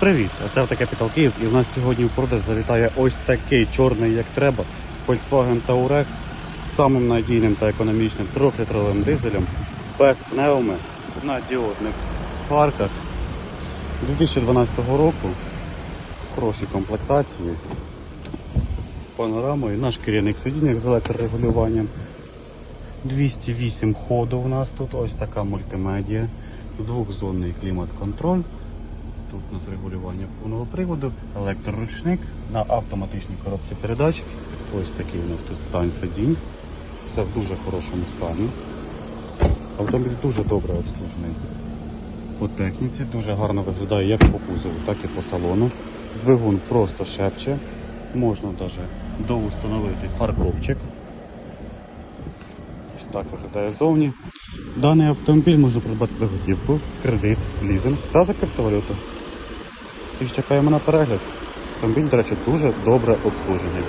Привіт! Це Capital Київ і в нас сьогодні в продаж завітає ось такий чорний, як треба, Volkswagen Touareg з самим надійним та економічним трьохлітровим дизелем, без пневми, на діодних фарках 2012 року, в хорошій комплектації, з панорамою, на шкіряних сидіннях з електрорегулюванням. 208 ходу у нас тут, ось така мультимедіа, двохзонний клімат-контроль. Тут у нас регулювання повного приводу, електроручник на автоматичній коробці передач. Ось такий у нас тут стан сидінь. Все в дуже хорошому стані. Автомобіль дуже добре обслужений. По техніці дуже гарно виглядає як по кузову, так і по салону. Двигун просто шепче. Можна навіть доустановити фаркопчик. Ось так виглядає ззовні. Даний автомобіль можна придбати за готівку, в кредит, лізинг та за криптовалюту. Всіх чекаємо на перегляд. Автомобіль, до речі, дуже добре обслужений.